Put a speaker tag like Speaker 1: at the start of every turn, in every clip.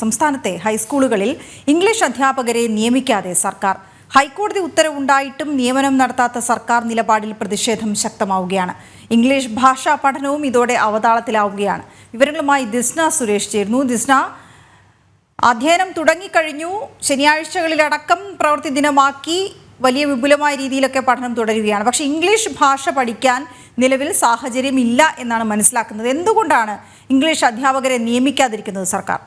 Speaker 1: സംസ്ഥാനത്തെ ഹൈസ്കൂളുകളിൽ ഇംഗ്ലീഷ് അധ്യാപകരെ നിയമിക്കാതെ സർക്കാർ. ഹൈക്കോടതി ഉത്തരവുണ്ടായിട്ടും നിയമനം നടത്താത്ത സർക്കാർ നിലപാടിൽ പ്രതിഷേധം ശക്തമാവുകയാണ്. ഇംഗ്ലീഷ് ഭാഷാ പഠനവും ഇതോടെ അവതാളത്തിലാവുകയാണ്. വിവരങ്ങളുമായി ദിസ്ന സുരേഷ് ചേരുന്നു. ദിസ്ന അധ്യയനം തുടങ്ങിക്കഴിഞ്ഞു. ശനിയാഴ്ചകളിലടക്കം പ്രവൃത്തി ദിനമാക്കി വലിയ വിപുലമായ രീതിയിലൊക്കെ പഠനം തുടരുകയാണ്. പക്ഷെ ഇംഗ്ലീഷ് ഭാഷ പഠിക്കാൻ നിലവിൽ സാഹചര്യമില്ല എന്നാണ് മനസ്സിലാക്കുന്നത്. എന്തുകൊണ്ടാണ് ഇംഗ്ലീഷ് അധ്യാപകരെ നിയമിക്കാതിരിക്കുന്നത് സർക്കാർ?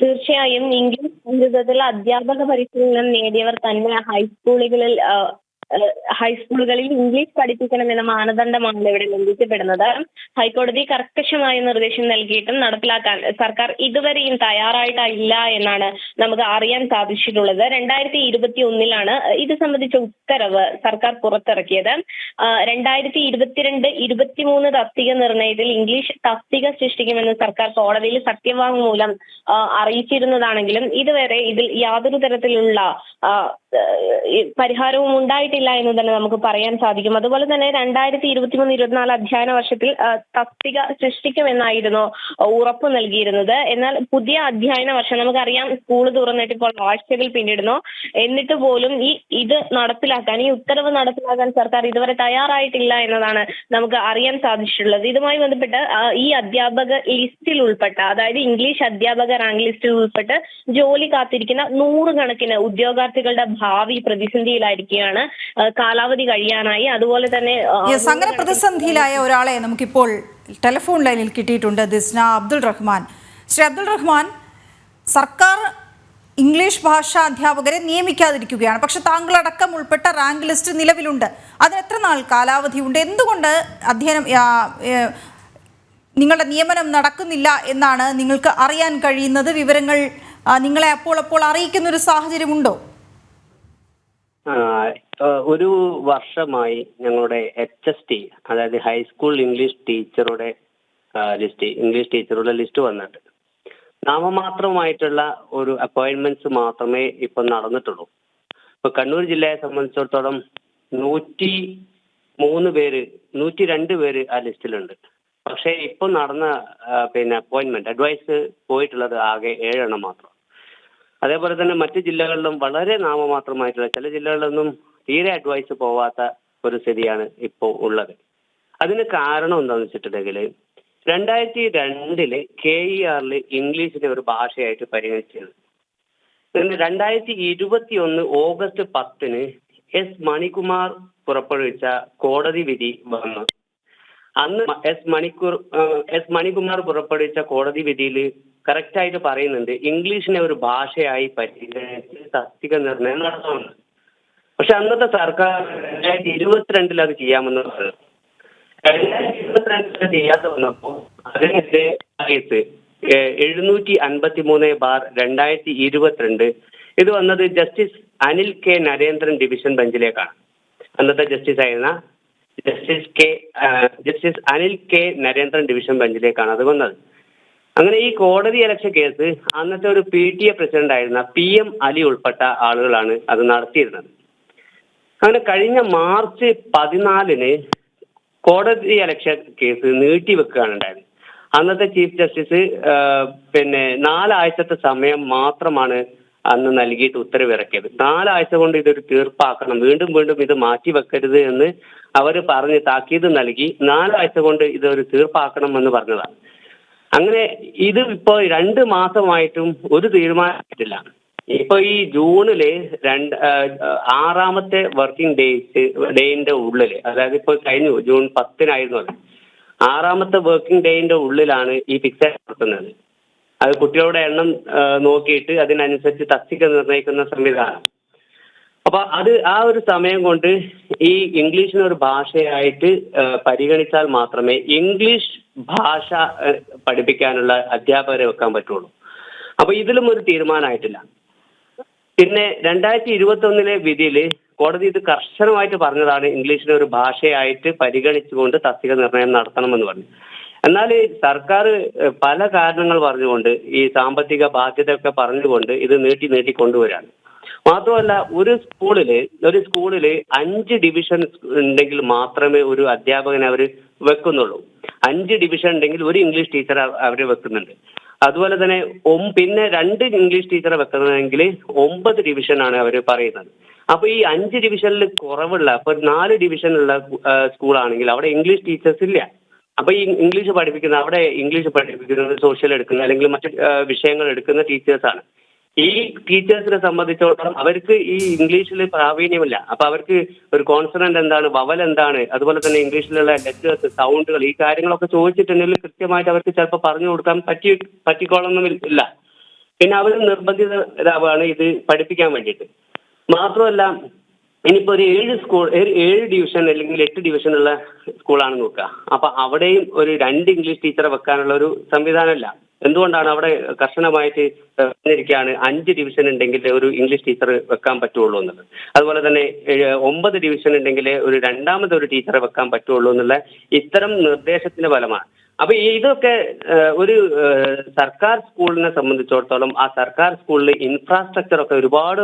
Speaker 2: തീർച്ചയായും ഇംഗ്ലീഷ് ജീവിതത്തിൽ അധ്യാപക പരിശീലനം നേടിയവർ തന്നെ ഹൈസ്കൂളുകളിൽ ഹൈസ്കൂളുകളിൽ ഇംഗ്ലീഷ് പഠിപ്പിക്കണം എന്ന മാനദണ്ഡമാണ് ഇവിടെ ലംഘിക്കപ്പെടുന്നത്. ഹൈക്കോടതി കർക്കശമായ നിർദ്ദേശം നൽകിയിട്ടും നടപ്പിലാക്കാൻ സർക്കാർ ഇതുവരെയും തയ്യാറായിട്ടില്ല എന്നാണ് നമുക്ക് അറിയാൻ സാധിച്ചിട്ടുള്ളത്. രണ്ടായിരത്തി ഇരുപത്തി ഒന്നിലാണ് ഇത് സംബന്ധിച്ച ഉത്തരവ് സർക്കാർ പുറത്തിറക്കിയത്. രണ്ടായിരത്തി ഇരുപത്തിരണ്ട് ഇരുപത്തിമൂന്ന് തസ്തിക നിർണയത്തിൽ ഇംഗ്ലീഷ് തസ്തിക സൃഷ്ടിക്കുമെന്ന് സർക്കാർ കോടതിയിൽ സത്യവാങ്മൂലം അറിയിച്ചിരുന്നതാണെങ്കിലും ഇതുവരെ ഇതിൽ യാതൊരു തരത്തിലുള്ള പരിഹാരവും ഉണ്ടായിട്ടില്ല എന്ന് തന്നെ നമുക്ക് പറയാൻ സാധിക്കും. അതുപോലെ തന്നെ രണ്ടായിരത്തി ഇരുപത്തിമൂന്ന് ഇരുപത്തിനാല് അധ്യയന വർഷത്തിൽ തസ്തിക സൃഷ്ടിക്കുമെന്നായിരുന്നു ഉറപ്പ് നൽകിയിരുന്നത്. എന്നാൽ പുതിയ അധ്യയന വർഷം നമുക്കറിയാം സ്കൂൾ തുറന്നിട്ട് ഇപ്പോൾ ആഴ്ചകൾ പിന്നിടുന്നു. എന്നിട്ട് പോലും ഈ ഇത് നടപ്പിലാക്കാൻ ഈ ഉത്തരവ് നടപ്പിലാക്കാൻ സർക്കാർ ഇതുവരെ തയ്യാറായിട്ടില്ല എന്നതാണ് നമുക്ക് അറിയാൻ സാധിച്ചിട്ടുള്ളത്. ഇതുമായി ബന്ധപ്പെട്ട് ഈ അധ്യാപക ലിസ്റ്റിൽ ഉൾപ്പെട്ട അതായത് ഇംഗ്ലീഷ് അധ്യാപക റാങ്ക് ലിസ്റ്റിൽ ഉൾപ്പെട്ട് ജോലി കാത്തിരിക്കുന്ന നൂറുകണക്കിന് ഉദ്യോഗാർത്ഥികളുടെ ഭാവി പ്രതിസന്ധിയിലായിരിക്കുകയാണ് കാലാവധി കഴിയാനായി. അതുപോലെ തന്നെ
Speaker 1: അങ്ങനെ പ്രതിസന്ധിയിലായ ഒരാളെ നമുക്കിപ്പോൾ ടെലിഫോൺ ലൈനിൽ കിട്ടിയിട്ടുണ്ട്. ദിസ്ന അബ്ദുൾ റഹ്മാൻ. ശ്രീ അബ്ദുൾ റഹ്മാൻ സർക്കാർ ഇംഗ്ലീഷ് ഭാഷാ അധ്യാപകരെ നിയമിക്കാതിരിക്കുകയാണ്. പക്ഷെ താങ്കളടക്കം ഉൾപ്പെട്ട റാങ്ക് ലിസ്റ്റ് നിലവിലുണ്ട്. അതിന് എത്ര നാൾ കാലാവധിയുണ്ട് എന്തുകൊണ്ട് അധ്യയനം നിങ്ങളുടെ നിയമനം നടക്കുന്നില്ല എന്നാണ് നിങ്ങൾക്ക് അറിയാൻ കഴിയുന്നത്? വിവരങ്ങൾ നിങ്ങളെ അപ്പോൾ അപ്പോൾ അറിയിക്കുന്ന ഒരു സാഹചര്യമുണ്ടോ
Speaker 3: ഒരു വർഷമായി ഞങ്ങളുടെ എച്ച് എസ് ടി അതായത് ഹൈസ്കൂൾ ഇംഗ്ലീഷ് ടീച്ചറുടെ ലിസ്റ്റ് ഇംഗ്ലീഷ് ടീച്ചറുടെ ലിസ്റ്റ് വന്നിട്ട്. നാമമാത്രമായിട്ടുള്ള ഒരു അപ്പോയിന്റ്മെന്റ്സ് മാത്രമേ ഇപ്പൊ നടന്നിട്ടുള്ളൂ. ഇപ്പൊ കണ്ണൂർ ജില്ലയെ സംബന്ധിച്ചിടത്തോളം നൂറ്റി മൂന്ന് പേര് നൂറ്റി രണ്ട് പേര് ആ ലിസ്റ്റിലുണ്ട്. പക്ഷെ ഇപ്പൊ നടന്ന പിന്നെ അപ്പോയിന്റ്മെന്റ് അഡ്വൈസ് പോയിട്ടുള്ളത് ആകെ ഏഴെണ്ണം മാത്രം. അതേപോലെ തന്നെ മറ്റു ജില്ലകളിലും വളരെ നാമമാത്രമായിട്ടുള്ള ചില ജില്ലകളിലൊന്നും തീരെ അഡ്വൈസ് പോവാത്ത ഒരു സ്ഥിതിയാണ് ഇപ്പോൾ ഉള്ളത്. അതിന് കാരണം എന്താണെന്ന് വെച്ചിട്ടുണ്ടെങ്കിൽ രണ്ടായിരത്തി രണ്ടിൽ കെ ഇ ആറിൽ ഇംഗ്ലീഷിനെ ഒരു ഭാഷയായിട്ട് പരിഗണിച്ചത് പിന്നെ രണ്ടായിരത്തി ഇരുപത്തി ഒന്ന് ഓഗസ്റ്റ് പത്തിന് എസ് മണികുമാർ പുറപ്പെടുവിച്ച കോടതി വിധി വന്നു. അന്ന് എസ് മണിക്കൂർ എസ് മണികുമാർ പുറപ്പെടുവിച്ച കോടതി വിധിയിൽ കറക്റ്റ് ആയിട്ട് പറയുന്നുണ്ട് ഇംഗ്ലീഷിനെ ഒരു ഭാഷയായി പരിഗണിച്ച് തസ്തിക നിർണയം നടത്തണമെന്ന് പക്ഷെ അന്നത്തെ സർക്കാർ രണ്ടായിരത്തി ഇരുപത്തിരണ്ടിൽ അത് ചെയ്യാമെന്ന് പറഞ്ഞു. രണ്ടായിരത്തി ഇരുപത്തിരണ്ടിൽ ചെയ്യാതെ വന്നപ്പോൾ അതിനെതിരെ കേസ് എഴുന്നൂറ്റി അൻപത്തി മൂന്ന് ബാർ രണ്ടായിരത്തി ഇരുപത്തിരണ്ട്. ഇത് വന്നത് justice Anil K Narendran division ബെഞ്ചിലേക്കാണ്. അന്നത്തെ ജസ്റ്റിസ് ആയിരുന്ന justice K justice Anil K Narendran division ബെഞ്ചിലേക്കാണ് അത് വന്നത്. അങ്ങനെ ഈ കോടതി അലക്ഷ്യ കേസ് അന്നത്തെ ഒരു പി ടി എ പ്രസിഡന്റ് ആയിരുന്ന പി എം അലി ഉൾപ്പെട്ട ആളുകളാണ് അത് നടത്തിയിരുന്നത്. അങ്ങനെ കഴിഞ്ഞ മാർച്ച് പതിനാലിന് കോടതി അലക്ഷ്യ കേസ് നീട്ടിവെക്കുകയാണ് ഉണ്ടായത് അന്നത്തെ ചീഫ് ജസ്റ്റിസ് പിന്നെ നാലാഴ്ചത്തെ സമയം മാത്രമാണ് അന്ന് നൽകിയിട്ട് ഉത്തരവിറക്കിയത്. നാലാഴ്ച കൊണ്ട് ഇതൊരു തീർപ്പാക്കണം. വീണ്ടും വീണ്ടും ഇത് മാറ്റി വെക്കരുത് എന്ന് അവർ പറഞ്ഞ് താക്കീത് നൽകി നാലാഴ്ച കൊണ്ട് ഇതൊരു തീർപ്പാക്കണം എന്ന് പറഞ്ഞതാണ്. അങ്ങനെ ഇത് ഇപ്പോൾ രണ്ട് മാസമായിട്ടും ഒരു തീരുമാനമായിട്ടില്ല. ഇപ്പൊ ഈ ജൂണിൽ രണ്ട് ആറാമത്തെ വർക്കിംഗ് ഡേയ്സ് ഡേയിന്റെ ഉള്ളിൽ അതായത് ഇപ്പൊ കഴിഞ്ഞു ജൂൺ പത്തിനായിരുന്നു അത്. ആറാമത്തെ വർക്കിംഗ് ഡേന്റെ ഉള്ളിലാണ് ഈ ഫിക്സേഷൻ നടത്തുന്നത് അത് കുട്ടികളുടെ എണ്ണം നോക്കിയിട്ട് അതിനനുസരിച്ച് തസ്തിക നിർണയിക്കുന്ന സംവിധാനം. അപ്പൊ അത് ആ ഒരു സമയം കൊണ്ട് ഈ ഇംഗ്ലീഷിനെ ഒരു ഭാഷയായിട്ട് പരിഗണിച്ചാൽ മാത്രമേ ഇംഗ്ലീഷ് ഭാഷ പഠിപ്പിക്കാനുള്ള അധ്യാപകരെ വെക്കാൻ പറ്റുള്ളൂ. അപ്പൊ ഇതിലും ഒരു തീരുമാനമായിട്ടില്ല. പിന്നെ രണ്ടായിരത്തി ഇരുപത്തി ഒന്നിലെ വിധിയിൽ കോടതി ഇത് കർശനമായിട്ട് പറഞ്ഞതാണ് ഇംഗ്ലീഷിനെ ഒരു ഭാഷയായിട്ട് പരിഗണിച്ചുകൊണ്ട് തസ്തിക നിർണയം നടത്തണമെന്ന് പറഞ്ഞു. എന്നാൽ സർക്കാർ പല കാരണങ്ങൾ പറഞ്ഞുകൊണ്ട് ഈ സാമ്പത്തിക ബാധ്യതയൊക്കെ പറഞ്ഞുകൊണ്ട് ഇത് നീട്ടി നീട്ടി കൊണ്ടുവരാണ്. മാത്രമല്ല ഒരു സ്കൂളിൽ ഒരു സ്കൂളിൽ അഞ്ച് ഡിവിഷൻ ഉണ്ടെങ്കിൽ മാത്രമേ ഒരു അധ്യാപകനെ അവർ വെക്കുന്നുള്ളൂ. അഞ്ച് ഡിവിഷൻ ഉണ്ടെങ്കിൽ ഒരു ഇംഗ്ലീഷ് ടീച്ചർ അവർ വെക്കുന്നുണ്ട്. അതുപോലെ തന്നെ പിന്നെ രണ്ട് ഇംഗ്ലീഷ് ടീച്ചറെ വെക്കണമെങ്കിൽ ഒമ്പത് ഡിവിഷനാണ് അവർ പറയുന്നത്. അപ്പൊ ഈ അഞ്ച് ഡിവിഷനിൽ കുറവുള്ള അപ്പൊ നാല് ഡിവിഷനുള്ള സ്കൂളാണെങ്കിൽ അവിടെ ഇംഗ്ലീഷ് ടീച്ചേഴ്സ് ഇല്ല. അപ്പൊ ഈ ഇംഗ്ലീഷ് പഠിപ്പിക്കുന്ന അവിടെ ഇംഗ്ലീഷ് പഠിപ്പിക്കുന്നത് സോഷ്യൽ എടുക്കുന്ന അല്ലെങ്കിൽ മറ്റു വിഷയങ്ങൾ എടുക്കുന്ന ടീച്ചേഴ്സാണ് ഈ ടീച്ചേഴ്സിനെ സംബന്ധിച്ചിടത്തോളം അവർക്ക് ഈ ഇംഗ്ലീഷിൽ പ്രാവീണ്യമില്ല. അപ്പൊ അവർക്ക് ഒരു കോൺസണന്റ് എന്താണ് വവൽ എന്താണ് അതുപോലെ തന്നെ ഇംഗ്ലീഷിലുള്ള ലെറ്റേഴ്സ് സൗണ്ടുകൾ ഈ കാര്യങ്ങളൊക്കെ ചോദിച്ചിട്ടുണ്ടെങ്കിൽ കൃത്യമായിട്ട് അവർക്ക് ചിലപ്പോൾ പറഞ്ഞു കൊടുക്കാൻ പറ്റി പറ്റിക്കോളൊന്നും ഇല്ല. പിന്നെ അവർ നിർബന്ധിതരാവാണ് ഇത് പഠിപ്പിക്കാൻ വേണ്ടിയിട്ട്. മാത്രമല്ല ഇനിയിപ്പോ ഒരു ഏഴ് സ്കൂൾ ഏഴ് ഡിവിഷൻ അല്ലെങ്കിൽ എട്ട് ഡിവിഷൻ ഉള്ള സ്കൂളാണ് നോക്കുക. അപ്പൊ അവിടെയും ഒരു രണ്ട് ഇംഗ്ലീഷ് ടീച്ചറെ വെക്കാനുള്ള ഒരു സംവിധാനമില്ല. എന്തുകൊണ്ടാണ് അവിടെ കർശനമായിട്ട് പറഞ്ഞിരിക്കുകയാണ് അഞ്ച് ഡിവിഷൻ ഉണ്ടെങ്കിൽ ഒരു ഇംഗ്ലീഷ് ടീച്ചർ വെക്കാൻ പറ്റുള്ളൂ എന്നുള്ളത്. അതുപോലെ തന്നെ ഒമ്പത് ഡിവിഷൻ ഉണ്ടെങ്കിൽ ഒരു രണ്ടാമത് ഒരു ടീച്ചറെ വെക്കാൻ പറ്റുള്ളൂ എന്നുള്ള ഇത്തരം നിർദ്ദേശത്തിന്റെ ഫലമാണ്. അപ്പൊ ഇതൊക്കെ ഒരു സർക്കാർ സ്കൂളിനെ സംബന്ധിച്ചിടത്തോളം ആ സർക്കാർ സ്കൂളിൽ ഇൻഫ്രാസ്ട്രക്ചർ ഒക്കെ ഒരുപാട്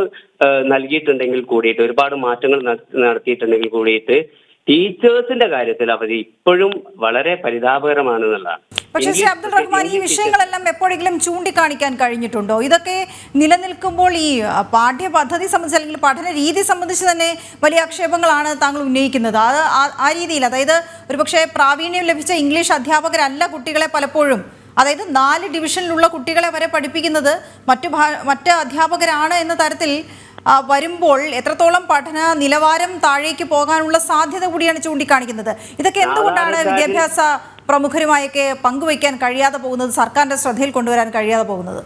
Speaker 3: നൽകിയിട്ടുണ്ടെങ്കിൽ കൂടിയിട്ട് ഒരുപാട് മാറ്റങ്ങൾ നടത്തിയിട്ടുണ്ടെങ്കിൽ കൂടിയിട്ട് ടീച്ചേഴ്സിന്റെ കാര്യത്തിൽ അവർ ഇപ്പോഴും വളരെ പരിതാപകരമാണ് എന്നുള്ളതാണ്
Speaker 1: പക്ഷേ ശ്രീ അബ്ദുൾ റഹ്മാൻ ഈ വിഷയങ്ങളെല്ലാം എപ്പോഴെങ്കിലും ചൂണ്ടിക്കാണിക്കാൻ കഴിഞ്ഞിട്ടുണ്ടോ? ഇതൊക്കെ നിലനിൽക്കുമ്പോൾ ഈ പാഠ്യപദ്ധതി സംബന്ധിച്ച് അല്ലെങ്കിൽ പഠന രീതി സംബന്ധിച്ച് തന്നെ വലിയ ആക്ഷേപങ്ങളാണ് താങ്കൾ ഉന്നയിക്കുന്നത്. അത് ആ- രീതിയിൽ അതായത് ഒരുപക്ഷെ പ്രാവീണ്യം ലഭിച്ച ഇംഗ്ലീഷ് അധ്യാപകരല്ല കുട്ടികളെ പലപ്പോഴും. അതായത് നാല് ഡിവിഷനിലുള്ള കുട്ടികളെ വരെ പഠിപ്പിക്കുന്നത് മറ്റു മറ്റ് അധ്യാപകരാണ് എന്ന തരത്തിൽ വരുമ്പോൾ എത്രത്തോളം പഠന നിലവാരം താഴേക്ക് പോകാനുള്ള സാധ്യത കൂടിയാണ് ചൂണ്ടിക്കാണിക്കുന്നത്. ഇതൊക്കെ എന്തുകൊണ്ടാണ് വിദ്യാഭ്യാസ പ്രമുഖരുമായൊക്കെ പങ്കുവയ്ക്കാൻ കഴിയാതെ പോകുന്നത്? സർക്കാരിന്റെ ശ്രദ്ധയിൽ കൊണ്ടുവരാൻ കഴിയാതെ പോകുന്നത്?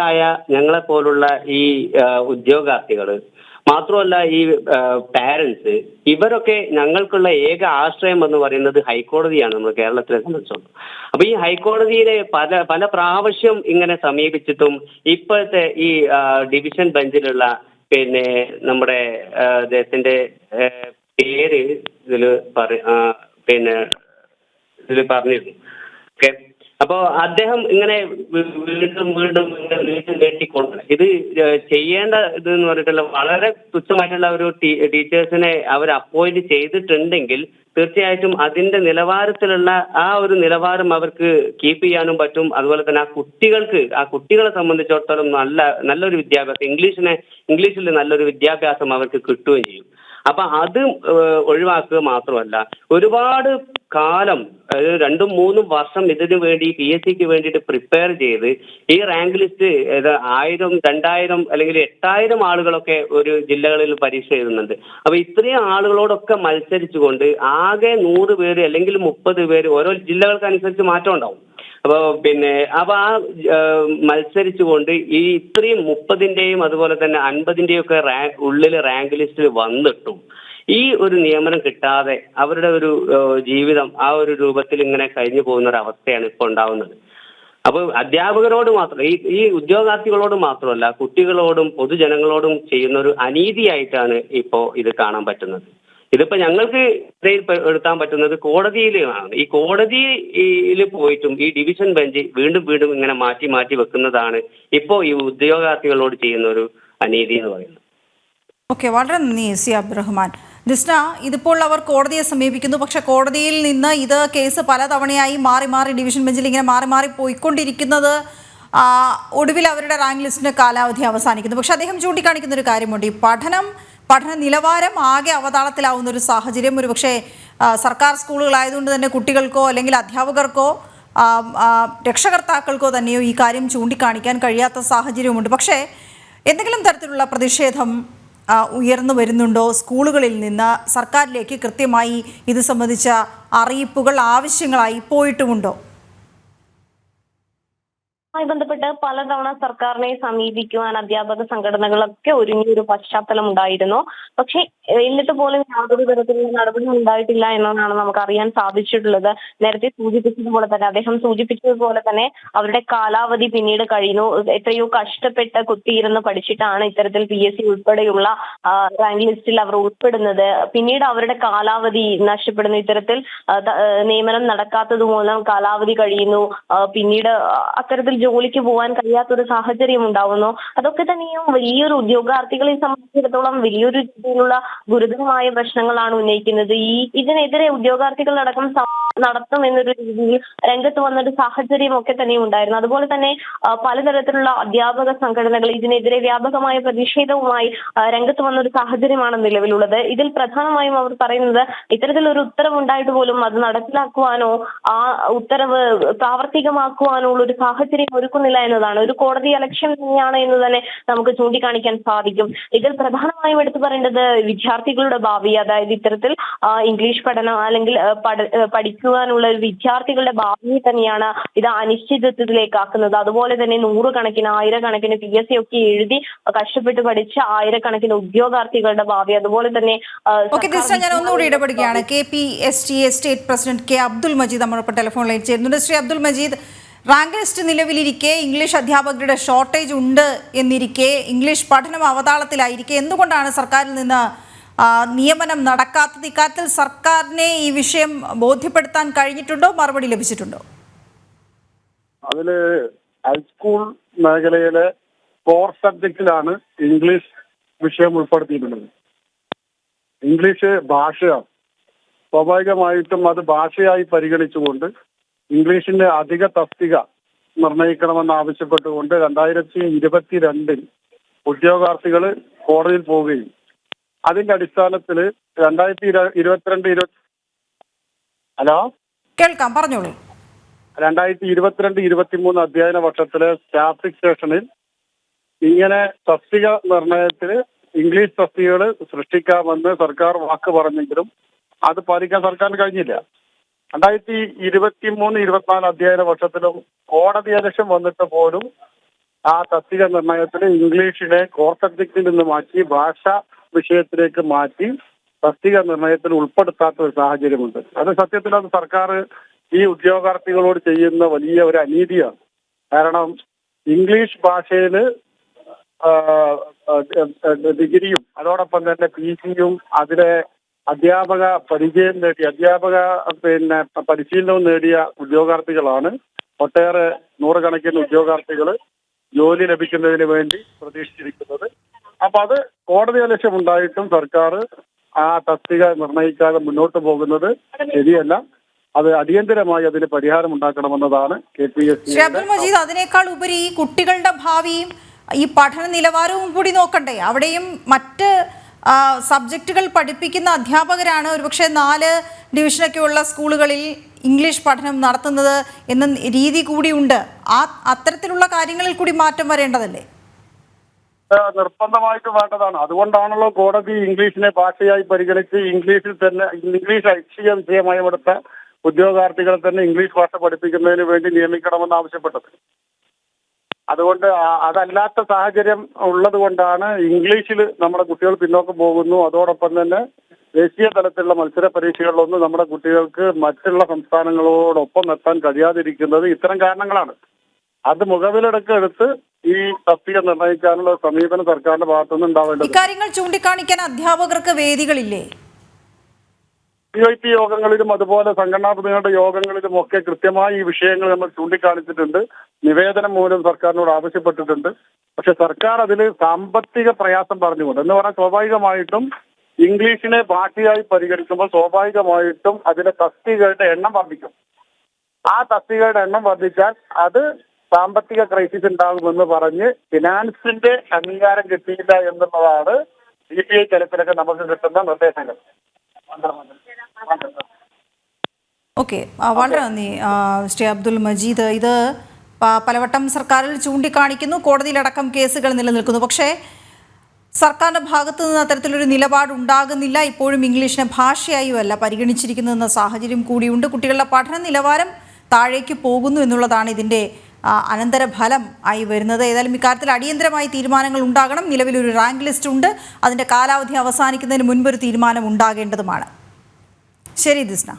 Speaker 1: ായ
Speaker 3: ഞങ്ങളെ പോലുള്ള ഈ ഉദ്യോഗാർത്ഥികൾ ഉദ്യോഗാർത്ഥികൾ മാത്രമല്ല ഈ പാരന്റ്സ് ഇവരൊക്കെ ഞങ്ങൾക്കുള്ള ഏക ആശ്രയം എന്ന് പറയുന്നത് ഹൈക്കോടതിയാണ് നമ്മൾ കേരളത്തിലെ സംബന്ധിച്ചോളം. അപ്പൊ ഈ ഹൈക്കോടതിയിലെ പല പല പ്രാവശ്യം ഇങ്ങനെ സമീപിച്ചിട്ടും ഇപ്പോഴത്തെ ഈ ഡിവിഷൻ ബെഞ്ചിലുള്ള പിന്നെ നമ്മുടെ അദ്ദേഹത്തിന്റെ പേര് ഇതിൽ പിന്നെ ഇതിൽ പറഞ്ഞിരുന്നു. അപ്പോ അദ്ദേഹം ഇങ്ങനെ വീണ്ടും വീണ്ടും വീണ്ടും നീട്ടിക്കൊണ്ട്. ഇത് ചെയ്യേണ്ട ഇത് എന്ന് പറഞ്ഞിട്ടുള്ള വളരെ തുച്ഛമായിട്ടുള്ള ഒരു ടീച്ചേഴ്സിനെ അവർ അപ്പോയിന്റ് ചെയ്തിട്ടുണ്ടെങ്കിൽ തീർച്ചയായിട്ടും അതിന്റെ നിലവാരത്തിലുള്ള ആ ഒരു നിലവാരം അവർക്ക് കീപ്പ് ചെയ്യാനും പറ്റും. അതുപോലെ തന്നെ ആ കുട്ടികൾക്ക് ആ കുട്ടികളെ സംബന്ധിച്ചിടത്തോളം നല്ല നല്ലൊരു വിദ്യാഭ്യാസം ഇംഗ്ലീഷിനെ ഇംഗ്ലീഷിൽ നല്ലൊരു വിദ്യാഭ്യാസം അവർക്ക് കിട്ടുകയും ചെയ്യും. അപ്പൊ അത് ഒഴിവാക്കുക മാത്രമല്ല ഒരുപാട് കാലം രണ്ടും മൂന്നും വർഷം ഇതിനു വേണ്ടി പി എസ് സിക്ക് വേണ്ടിയിട്ട് പ്രിപ്പയർ ചെയ്ത് ഈ റാങ്ക് ലിസ്റ്റ് ആയിരം രണ്ടായിരം അല്ലെങ്കിൽ എട്ടായിരം ആളുകളൊക്കെ ഒരു ജില്ലകളിൽ പരീക്ഷ എഴുതുന്നുണ്ട്. അപ്പൊ ഇത്രയും ആളുകളോടൊക്കെ മത്സരിച്ചുകൊണ്ട് ആകെ നൂറ് പേര് അല്ലെങ്കിൽ മുപ്പത് പേര് ഓരോ ജില്ലകൾക്ക് അനുസരിച്ച് മാറ്റം ഉണ്ടാവും. അപ്പൊ പിന്നെ അപ്പൊ ആ മത്സരിച്ചുകൊണ്ട് ഈ ഇത്രയും മുപ്പതിന്റെയും അതുപോലെ തന്നെ അൻപതിന്റെയും ഒക്കെ റാങ്ക് ഉള്ളിൽ റാങ്ക് ലിസ്റ്റിൽ വന്നിട്ടും ഈ ഒരു നിയമനം കിട്ടാതെ അവരുടെ ഒരു ജീവിതം ആ ഒരു രൂപത്തിൽ ഇങ്ങനെ കഴിഞ്ഞു പോകുന്ന ഒരു അവസ്ഥയാണ് ഇപ്പോൾ ഉണ്ടാവുന്നത്. അപ്പൊ അധ്യാപകരോട് മാത്രം ഈ ഈ ഉദ്യോഗാർത്ഥികളോട് മാത്രമല്ല കുട്ടികളോടും പൊതുജനങ്ങളോടും ചെയ്യുന്ന ഒരു അനീതിയായിട്ടാണ് ഇപ്പോ ഇത് കാണാൻ പറ്റുന്നത്. ഇതിപ്പോ ഞങ്ങൾക്ക് എടുത്താൻ പറ്റുന്നത് കോടതിയിലാണ് ഈ കോടതിയിൽ പോയിട്ടും ഈ ഡിവിഷൻ ബെഞ്ച് വീണ്ടും വീണ്ടും ഇങ്ങനെ മാറ്റി മാറ്റി വെക്കുന്നതാണ് ഇപ്പോ ഈ ഉദ്യോഗാർത്ഥികളോട് ചെയ്യുന്ന ഒരു അനീതി എന്ന് പറയുന്നത്.
Speaker 1: ഓക്കെ വളരെ നന്ദി സി. അബ്ദുറഹ്മാൻ. ജിസ്ന ഇതിപ്പോൾ അവർ കോടതിയെ സമീപിക്കുന്നു. പക്ഷെ കോടതിയിൽ നിന്ന് ഇത് കേസ് പലതവണയായി മാറി മാറി ഡിവിഷൻ ബെഞ്ചിൽ ഇങ്ങനെ മാറി മാറി പോയിക്കൊണ്ടിരിക്കുന്നത് ഒടുവിൽ അവരുടെ റാങ്ക് ലിസ്റ്റിന്റെ കാലാവധി അവസാനിക്കുന്നു. പക്ഷെ അദ്ദേഹം ചൂണ്ടിക്കാണിക്കുന്ന ഒരു കാര്യമുണ്ട്. ഈ പഠനം പഠന നിലവാരം ആകെ അവതാളത്തിലാവുന്ന ഒരു സാഹചര്യം. ഒരു പക്ഷേ സർക്കാർ സ്കൂളുകളായതുകൊണ്ട് തന്നെ കുട്ടികൾക്കോ അല്ലെങ്കിൽ അധ്യാപകർക്കോ രക്ഷകർത്താക്കൾക്കോ തന്നെയോ ഈ കാര്യം ചൂണ്ടിക്കാണിക്കാൻ കഴിയാത്ത സാഹചര്യമുണ്ട് പക്ഷേ എന്തെങ്കിലും തരത്തിലുള്ള പ്രതിഷേധം ഉയർന്നു വരുന്നുണ്ടോ? സ്കൂളുകളിൽ നിന്ന് സർക്കാരിലേക്ക് കൃത്യമായി ഇത് സംബന്ധിച്ച അറിയിപ്പുകൾ ആവശ്യങ്ങളായി പോയിട്ടുമുണ്ടോ?
Speaker 2: മായി ബന്ധപ്പെട്ട് പലതവണ സർക്കാരിനെ സമീപിക്കുവാൻ അധ്യാപക സംഘടനകളൊക്കെ ഒരുങ്ങിയ ഒരു പശ്ചാത്തലം ഉണ്ടായിരുന്നു. പക്ഷെ എന്നിട്ട് പോലും യാതൊരു തരത്തിലുള്ള നടപടി ഉണ്ടായിട്ടില്ല എന്നതാണ് നമുക്ക് അറിയാൻ സാധിച്ചിട്ടുള്ളത്. നേരത്തെ സൂചിപ്പിച്ചതുപോലെ തന്നെ അദ്ദേഹം സൂചിപ്പിച്ചതുപോലെ തന്നെ അവരുടെ കാലാവധി പിന്നീട് കഴിയുന്നു. എത്രയോ കഷ്ടപ്പെട്ട് കുത്തിയിരുന്ന് പഠിച്ചിട്ടാണ് ഇത്തരത്തിൽ പി എസ് സി ഉൾപ്പെടെയുള്ള റാങ്ക് ലിസ്റ്റിൽ അവർ ഉൾപ്പെടുന്നത്. പിന്നീട് അവരുടെ കാലാവധി നഷ്ടപ്പെടുന്നു. ഇത്തരത്തിൽ നിയമനം നടക്കാത്തത് മൂലം കാലാവധി കഴിയുന്നു. പിന്നീട് അത്തരത്തിൽ ജോലിക്ക് പോകാൻ കഴിയാത്തൊരു സാഹചര്യം ഉണ്ടാവുന്നു. അതൊക്കെ തന്നെയും വലിയൊരു ഉദ്യോഗാർത്ഥികളെ സംബന്ധിച്ചിടത്തോളം വലിയൊരു രീതിയിലുള്ള ഗുരുതരമായ പ്രശ്നങ്ങളാണ് ഉന്നയിക്കുന്നത്. ഈ ഇതിനെതിരെ ഉദ്യോഗാർത്ഥികളടക്കം നടത്തും എന്നൊരു രീതിയിൽ രംഗത്ത് വന്നൊരു സാഹചര്യം ഒക്കെ തന്നെ ഉണ്ടായിരുന്നു. അതുപോലെ തന്നെ പലതരത്തിലുള്ള അധ്യാപക സംഘടനകൾ ഇതിനെതിരെ വ്യാപകമായ പ്രതിഷേധവുമായി രംഗത്ത് വന്നൊരു സാഹചര്യമാണ് നിലവിലുള്ളത്. ഇതിൽ പ്രധാനമായും അവർ പറയുന്നത് ഇത്തരത്തിലൊരു ഉത്തരവ് ഉണ്ടായിട്ട് പോലും അത് നടപ്പിലാക്കുവാനോ ആ ഉത്തരവ് പ്രാവർത്തികമാക്കുവാനോ ഉള്ള ഒരു സാഹചര്യം ഒരുക്കുന്നില്ല എന്നതാണ്. ഒരു കോടതി അലക്ഷ്യം തന്നെയാണ് എന്ന് തന്നെ നമുക്ക് ചൂണ്ടിക്കാണിക്കാൻ സാധിക്കും. ഇതിൽ പ്രധാനമായും എടുത്തു പറയേണ്ടത് വിദ്യാർത്ഥികളുടെ ഭാവി അതായത് ഇത്തരത്തിൽ ഇംഗ്ലീഷ് പഠനം അല്ലെങ്കിൽ പഠിക്കുവാനുള്ള ഒരു വിദ്യാർത്ഥികളുടെ ഭാവിയെ തന്നെയാണ് ഇത് അനിശ്ചിതത്വത്തിലേക്ക് ആക്കുന്നത് അതുപോലെ തന്നെ നൂറുകണക്കിന് ആയിരക്കണക്കിന് പി എസ് സി ഒക്കെ എഴുതി കഷ്ടപ്പെട്ട് പഠിച്ച ആയിരക്കണക്കിന് ഉദ്യോഗാർത്ഥികളുടെ ഭാവി. അതുപോലെ തന്നെ
Speaker 1: ഞാൻ ഒന്നുകൂടി ഇടപെടുകയാണ്. K P S T A state president K Abdul Majeed നമ്മളിപ്പോൾ ടെലിഫോൺ ലൈൻ ചേരുന്നുണ്ട്. ശ്രീ അബ്ദുൽ മജീദ് റാങ്ക് ലിസ്റ്റ് നിലവിലിരിക്കെ ഇംഗ്ലീഷ് അധ്യാപകരുടെ ഷോർട്ടേജ് ഉണ്ട് എന്നിരിക്കെ ഇംഗ്ലീഷ് പഠനം അവതാളത്തിലായിരിക്കെ. എന്തുകൊണ്ടാണ് സർക്കാരിൽ നിന്ന് നിയമനം നടക്കാത്തത്? ഇക്കാര്യത്തിൽ സർക്കാരിനെ ഈ വിഷയം ബോധ്യപ്പെടുത്താൻ കഴിഞ്ഞിട്ടുണ്ടോ? മറുപടി ലഭിച്ചിട്ടുണ്ടോ?
Speaker 4: അതിൽ ഹൈസ്കൂൾ മേഖലയിലെ കോർ സബ്ജക്റ്റിലാണ് ഇംഗ്ലീഷ് വിഷയം ഉൾപ്പെടുത്തിയിട്ടുള്ളത്. ഇംഗ്ലീഷ് ഭാഷയാണ്. സ്വാഭാവികമായിട്ടും അത് ഭാഷയായി പരിഗണിച്ചുകൊണ്ട് ഇംഗ്ലീഷിന്റെ അധിക തസ്തിക നിർണയിക്കണമെന്ന് ആവശ്യപ്പെട്ടുകൊണ്ട് രണ്ടായിരത്തി ഇരുപത്തിരണ്ടിൽ ഉദ്യോഗാർത്ഥികൾ കോടതിയിൽ പോവുകയും. അതിന്റെ അടിസ്ഥാനത്തിൽ രണ്ടായിരത്തി ഇരു- ഇരുപത്തിരണ്ട് ഇരുപത്തി ഹലോ?
Speaker 1: കേൾക്കാം പറഞ്ഞോളൂ.
Speaker 4: രണ്ടായിരത്തി ഇരുപത്തിരണ്ട് ഇരുപത്തിമൂന്ന് അധ്യയന വർഷത്തിലെ സ്റ്റാഫ് ഫിക്സേഷനിൽ ഇങ്ങനെ തസ്തിക നിർണയത്തിൽ ഇംഗ്ലീഷ് തസ്തികകൾ സൃഷ്ടിക്കാമെന്ന് സർക്കാർ വാക്ക് പറഞ്ഞെങ്കിലും അത് പാലിക്കാൻ സർക്കാരിന് കഴിഞ്ഞില്ല. രണ്ടായിരത്തി ഇരുപത്തി മൂന്ന് ഇരുപത്തിനാല് അധ്യയന വർഷത്തിലും കോടതി അലക്ഷ്യം വന്നിട്ട് പോലും ആ തസ്തിക നിർണയത്തിൽ ഇംഗ്ലീഷിനെ കോർ സബ്ജക്റ്റിൽ നിന്ന് മാറ്റി ഭാഷ വിഷയത്തിലേക്ക് മാറ്റി തസ്തിക നിർണയത്തിൽ ഉൾപ്പെടുത്താത്ത ഒരു സാഹചര്യമുണ്ട്. അത് സത്യത്തിൽ അത് സർക്കാർ ഈ ഉദ്യോഗാർത്ഥികളോട് ചെയ്യുന്ന വലിയ ഒരു അനീതിയാണ്. കാരണം ഇംഗ്ലീഷ് ഭാഷയിൽ ഡിഗ്രിയും അതോടൊപ്പം തന്നെ പി ജിയും അതിലെ അധ്യാപക പരിചയം നേടിയ അധ്യാപക പിന്നെ പരിശീലനവും നേടിയ ഉദ്യോഗാർത്ഥികളാണ് ഒട്ടേറെ നൂറുകണക്കിന് ഉദ്യോഗാർത്ഥികൾ ജോലി ലഭിക്കുന്നതിന് വേണ്ടി പ്രതീക്ഷിച്ചിരിക്കുന്നത്. അപ്പൊ അത് കോടതി അലക്ഷ്യം ഉണ്ടായിട്ടും സർക്കാർ ആ തസ്തിക നിർണയിക്കാതെ മുന്നോട്ട് പോകുന്നത് ശരിയല്ല. അത് അടിയന്തരമായി അതിന് പരിഹാരം ഉണ്ടാക്കണമെന്നതാണ് K P S
Speaker 1: Abdul Majeed അതിനേക്കാൾ ഉപരി കുട്ടികളുടെ ഭാവിയും ഈ പഠന നിലവാരവും കൂടി നോക്കണ്ടേ? അവിടെയും മറ്റ് സബ്ജക്റ്റുകൾ പഠിപ്പിക്കുന്ന അധ്യാപകരാണ് ഒരുപക്ഷെ നാല് ഡിവിഷനൊക്കെ ഉള്ള സ്കൂളുകളിൽ ഇംഗ്ലീഷ് പഠനം നടത്തുന്നത് എന്ന രീതി കൂടിയുണ്ട് ആ അത്തരത്തിലുള്ള കാര്യങ്ങളിൽ കൂടി മാറ്റം വരേണ്ടതല്ലേ?
Speaker 4: നിർബന്ധമായിട്ട് വേണ്ടതാണ്. അതുകൊണ്ടാണല്ലോ കോടതി ഇംഗ്ലീഷിനെ ഭാഷയായി പരിഗണിച്ച് ഇംഗ്ലീഷിൽ തന്നെ ഇംഗ്ലീഷ് ഐച്ഛിക വിഷയമായി എടുത്ത ഉദ്യോഗാർത്ഥികളെ തന്നെ ഇംഗ്ലീഷ് ഭാഷ പഠിപ്പിക്കുന്നതിന് വേണ്ടി നിയമിക്കണമെന്ന് ആവശ്യപ്പെട്ടത്. അതുകൊണ്ട് അതല്ലാത്ത സാഹചര്യം ഉള്ളത് കൊണ്ടാണ് ഇംഗ്ലീഷിൽ നമ്മുടെ കുട്ടികൾ പിന്നോക്കം പോകുന്നു. അതോടൊപ്പം തന്നെ ദേശീയ തലത്തിലുള്ള മത്സര പരീക്ഷകളിലൊന്നും നമ്മുടെ കുട്ടികൾക്ക് മറ്റുള്ള സംസ്ഥാനങ്ങളോടൊപ്പം എത്താൻ കഴിയാതിരിക്കുന്നത് ഇത്തരം കാരണങ്ങളാണ്. അത് മുഖവിലെടുക്കെടുത്ത് ഈ തസ്തിക നിർണയിക്കാനുള്ള സമീപനം സർക്കാരിന്റെ ഭാഗത്തുനിന്ന് ഉണ്ടാവേണ്ടത്
Speaker 1: ഇക്കാര്യങ്ങൾ ചൂണ്ടിക്കാണിക്കാൻ അധ്യാപകർക്ക് വേദികളില്ലേ?
Speaker 4: പി ഐ പി യോഗങ്ങളിലും അതുപോലെ സംഘടനാ പ്രതിനിധികളുടെ യോഗങ്ങളിലും ഒക്കെ കൃത്യമായി ഈ വിഷയങ്ങൾ നമ്മൾ ചൂണ്ടിക്കാണിച്ചിട്ടുണ്ട്. നിവേദനം മൂലം സർക്കാരിനോട് ആവശ്യപ്പെട്ടിട്ടുണ്ട്. പക്ഷെ സർക്കാർ അതിൽ സാമ്പത്തിക പ്രയാസം പറഞ്ഞുകൊണ്ട് എന്ന് പറഞ്ഞാൽ സ്വാഭാവികമായിട്ടും ഇംഗ്ലീഷിനെ ഭാഷയായി പരിഗണിക്കുമ്പോൾ സ്വാഭാവികമായിട്ടും അതിലെ തസ്തികകളുടെ എണ്ണം വർദ്ധിക്കും. ആ തസ്തികയുടെ എണ്ണം വർദ്ധിച്ചാൽ അത് സാമ്പത്തിക ക്രൈസിസ് ഉണ്ടാകുമെന്ന് പറഞ്ഞ് ഫിനാൻസിന്റെ അംഗീകാരം കിട്ടിയില്ല എന്നുള്ളതാണ് സി പി ഐ തലത്തിലൊക്കെ നമുക്ക് കിട്ടുന്ന നിർദ്ദേശങ്ങൾ.
Speaker 1: ഓക്കെ. വളരെ നന്ദി. ശ്രീ അബ്ദുൽ മജീദ്. ഇത് പലവട്ടം സർക്കാരിൽ ചൂണ്ടിക്കാണിക്കുന്നു. കോടതിയിലടക്കം കേസുകൾ നിലനിൽക്കുന്നു. പക്ഷേ സർക്കാരിന്റെ ഭാഗത്തു നിന്ന് അത്തരത്തിലൊരു നിലപാട് ഉണ്ടാകുന്നില്ല ഇപ്പോഴും ഇംഗ്ലീഷിനെ ഭാഷയായുമല്ല പരിഗണിച്ചിരിക്കുന്നതെന്ന സാഹചര്യം കൂടിയുണ്ട്. കുട്ടികളുടെ പഠന നിലവാരം താഴേക്ക് പോകുന്നു എന്നുള്ളതാണ് ഇതിന്റെ അനന്തരഫലം ആയി വരുന്നത്. ഏതായാലും ഇക്കാര്യത്തിൽ അടിയന്തരമായി തീരുമാനങ്ങൾ ഉണ്ടാകണം. നിലവിലൊരു റാങ്ക് ലിസ്റ്റ് ഉണ്ട്. അതിന്റെ കാലാവധി അവസാനിക്കുന്നതിന് മുൻപൊരു തീരുമാനം ഉണ്ടാകേണ്ടതുമാണ്. ശരി ദിസ്ന.